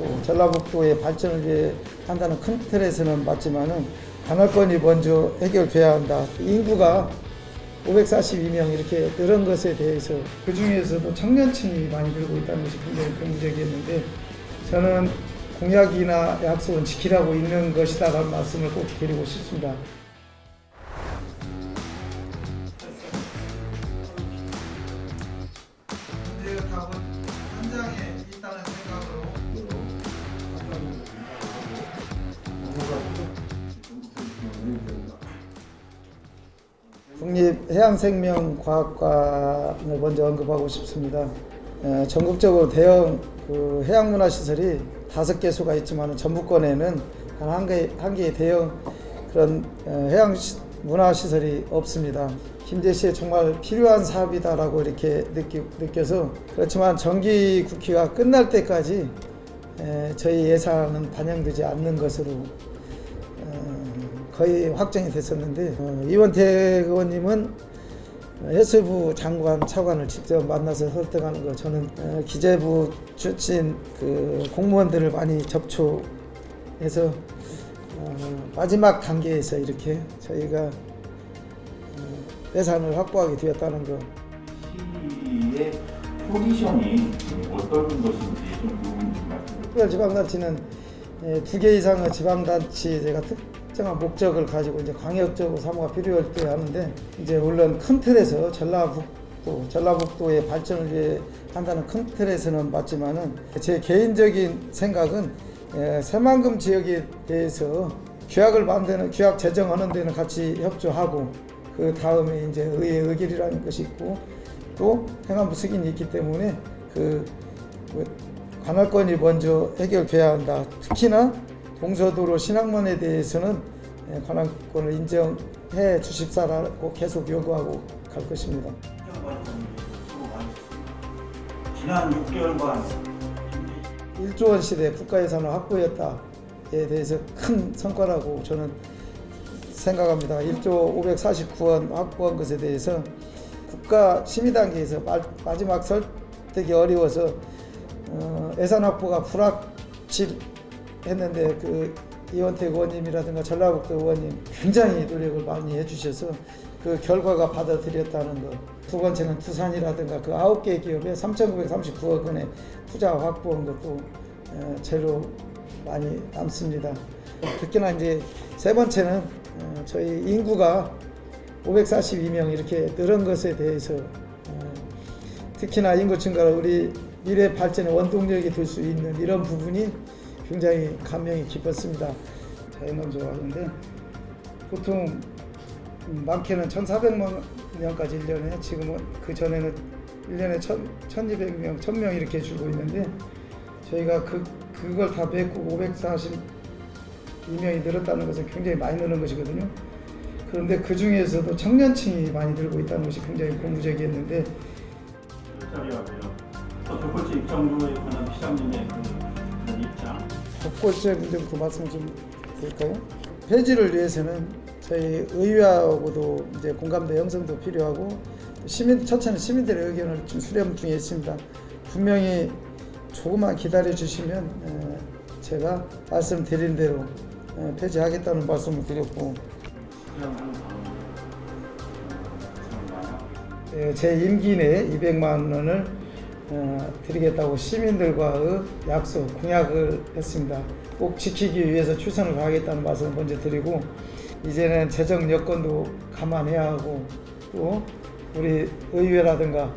또 전라북도의 발전을 위해 한다는 큰 틀에서는 맞지만은 관할권이 먼저 해결돼야 한다. 인구가 542명 이렇게 늘은 것에 대해서 그 중에서도 청년층이 많이 늘고 있다는 것이 굉장히 긍정적이었는데 저는 공약이나 약속은 지키라고 있는 것이다라는 말씀을 꼭 드리고 싶습니다. 문제가 답은 한 장에 국립해양생명과학관을 먼저 언급하고 싶습니다. 에, 전국적으로 대형 그 해양문화시설이 다섯 개소가 있지만 전북권에는 단한 개, 한 개의 대형 그런 어, 해양 시- 문화시설이 없습니다. 김제시에 정말 필요한 사업이다라고 이렇게 느끼, 느껴서 그렇지만 정기 국회가 끝날 때까지 에, 저희 예산은 반영되지 않는 것으로 어, 거의 확정이 됐었는데 어, 이원택 의원님은 해수부 장관 차관을 직접 만나서 설득하는 거 저는 어, 기재부 출신 그 공무원들을 많이 접촉해서 어, 마지막 단계에서 이렇게 저희가 어, 예산을 확보하게 되었다는 거 시의 포지션이 어떤 것인지 좀 궁금한 말씀. 특별지방자치는 예, 두개 이상의 지방자치 제가 특 정한 목적을 가지고 이제 광역적으로 사무가 필요할 때 하는데 이제 물론 큰 틀에서 전라북도 전라북도의 발전을 위해 한다는 큰 틀에서는 맞지만은 제 개인적인 생각은 예, 새만금 지역에 대해서 규약을 만드는 규약 제정하는 데는 같이 협조하고 그 다음에 이제 의회 의결이라는 것이 있고 또 행안부 승인이 있기 때문에 그뭐 관할권이 먼저 해결돼야 한다. 특히나 동서도로 신항만에 대해서는 예, 관할권을 인정해 주십사라고 계속 요구하고 갈 것입니다. 지난 6개월간 1조 원 시대 국가 예산을 확보했다에 대해서 큰 성과라고 저는 생각합니다. 1조 549원 확보한 것에 대해서 국가 심의 단계에서 마, 마지막 설득이 어려워서 어, 예산 확보가 불확실 했는데 그 이원택 의원님이라든가 전라북도 의원님 굉장히 노력을 많이 해주셔서 그 결과가 받아들였다는 것. 두 번째는 투산이라든가 그 아홉 개 기업에 3,939억 원의 투자 확보한 것도 어, 제로 많이 남습니다. 특히나 이제 세 번째는 어, 저희 인구가 542명 이렇게 늘은 것에 대해서 어, 특히나 인구 증가로 우리 미래 발전의 원동력이 될 수 있는 이런 부분이 굉장히 감명이 깊었습니다. 자연감 좋아하는데 보통 많게는 1,400만 명까지 1년에 지금은 그 전에는 1년에 1,200명, 1,000명 이렇게 줄고 있는데 저희가 그 그걸 다 메꾸고 542명이 늘었다는 것은 굉장히 많이 늘은 것이거든요. 그런데 그 중에서도 청년층이 많이 늘고 있다는 것이 굉장히 고무적이었는데 자리하고요. 첫 번째 입장료에 관한 시장님의 그 그런 입장. 복골제 문제 그 말씀 좀 드릴까요? 폐지를 위해서는 저희 의회하고도 이제 공감대 형성도 필요하고 시민 첫째는 시민들의 의견을 좀 수렴 중에 있습니다. 분명히 조금만 기다려 주시면 에, 제가 말씀드린 대로 에, 폐지하겠다는 말씀을 드렸고 에, 제 임기 내에 200만 원을 어, 드리겠다고 시민들과의 약속, 공약을 했습니다. 꼭 지키기 위해서 최선을 다하겠다는 말씀을 먼저 드리고 이제는 재정 여건도 감안해야 하고 또 우리 의회라든가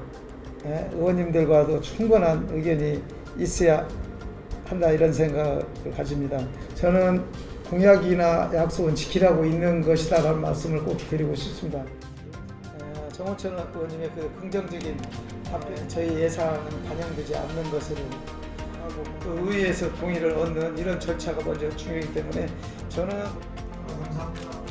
예, 의원님들과도 충분한 의견이 있어야 한다 이런 생각을 가집니다. 저는 공약이나 약속은 지키라고 있는 것이다라는 말씀을 꼭 드리고 싶습니다. 어, 정호천 의원님의 그 긍정적인 답변, 저희 예산은 반영되지 않는 것으로 하고 그 의회에서 동의를 얻는 이런 절차가 먼저 중요하기 때문에 저는 감사합니다.